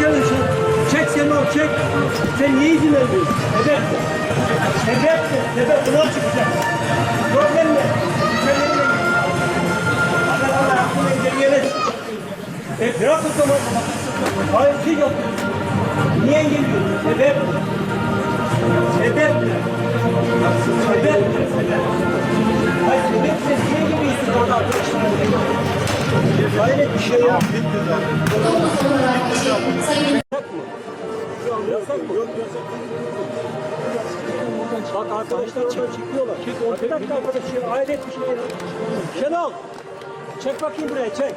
sen şu. Çek sen o çek. Sen niye izin vermiyorsun? Sebep ne? Sebep ne? Sebep buna çıkacak. Problem ne? Sen ne? Allah Allah aklını engelleyemesin. E bırak o zaman. Hayır şey yok. Niye engelliyorsun? Sebep ne? Hayret bir şey yok. Yasak mı? Yok yasak. Bak arkadaşlar çek çekiyorlar. Çek Bir dakika arkadaşlar hayret bir şey. ya. Şenol. Çek bakayım buraya çek.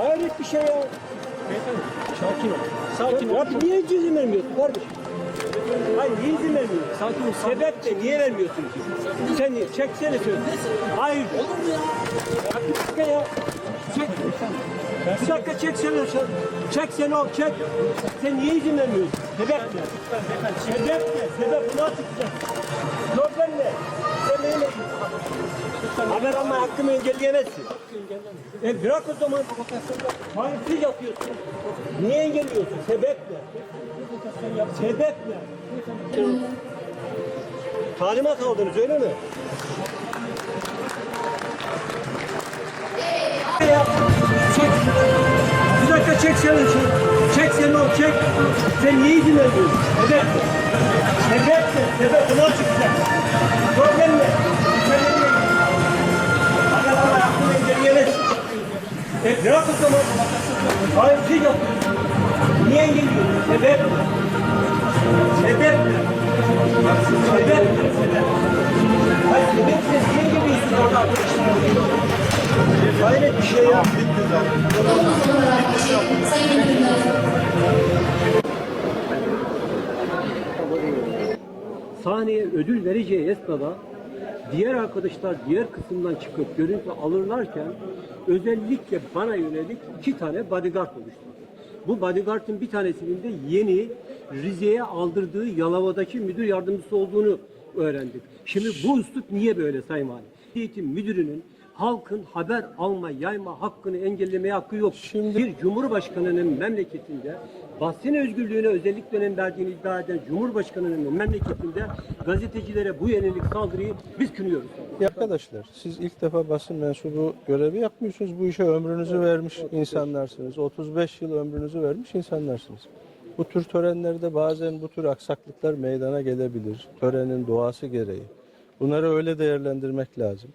Hayret bir şey ya. Sakin ol. Sakin ol. Ya niye izin vermiyorsun kardeşim? Hayır niye izin vermiyorsun? Sakin ol. Sebep de niye vermiyorsun ki? Sen çeksene söyle. Hayır. Olur mu ya? Ya bir dakika ya. Çek. Bir dakika çeksene sen. Çek sen ol çek. Sen niye izin vermiyorsun? Sebep ne? Sebep ne? Sebep buna çıkacak. Problem ne? Sen neyle Haber ama hakkımı engelleyemezsin. E bırak o zaman. Hayırsız yapıyorsun. Niye engelliyorsun? Sebep ne? Sebep ne? Talimat aldınız öyle mi? Çek sen şu. Çek sen o çek. Sen niye izin vermiyorsun? Sebep ne? Sebep ne? Sebep buna çıkacak. Problem ne? Sen ne Allah aklını engelleyemezsin. E bırak o zaman. Hayır şey yapıyorsun. Niye engelliyorsun? Sebep ne? Sebep ne? Sebep ne? Sebep. Hayır sebep ne? Niye engelliyorsun orada arkadaşlarına? Hayret bir şey ya. Sahneye ödül vereceği esnada diğer arkadaşlar diğer kısımdan çıkıp görüntü alırlarken özellikle bana yönelik iki tane bodyguard oluştu. Bu bodyguard'ın bir tanesinin de yeni Rize'ye aldırdığı Yalova'daki müdür yardımcısı olduğunu öğrendik. Şimdi bu üslup niye böyle Sayın Valim? Eğitim müdürünün halkın haber alma, yayma hakkını engellemeye hakkı yok. Şimdi bir cumhurbaşkanının memleketinde basın özgürlüğüne özellik önem verdiğini iddia eden Cumhurbaşkanının memleketinde gazetecilere bu yönelik saldırıyı biz kınıyoruz. Arkadaşlar siz ilk defa basın mensubu görevi yapmıyorsunuz. Bu işe ömrünüzü vermiş insanlarsınız. 35 yıl ömrünüzü vermiş insanlarsınız. Bu tür törenlerde bazen bu tür aksaklıklar meydana gelebilir. Törenin doğası gereği. Bunları öyle değerlendirmek lazım.